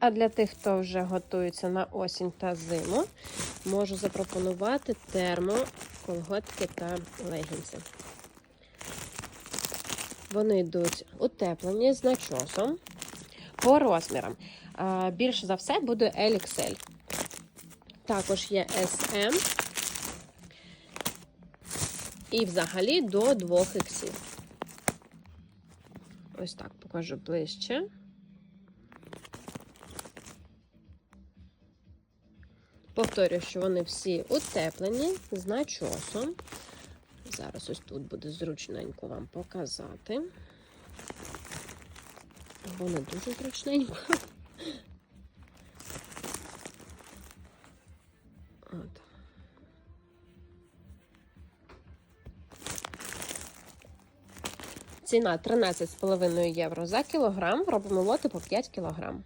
А для тих, хто вже готується на осінь та зиму, можу запропонувати термо, колготки та легінси. Вони йдуть утеплені з начосом по розмірам. Більше за все буде LXL. Також є SM. І взагалі до 2 іксів. Ось так покажу ближче. Повторюю, що вони всі утеплені з начосом. Зараз ось тут буде зручненько вам показати. Не дуже зручненько. От. Ціна 13,5 євро за кілограм. Робимо лоти по 5 кілограм.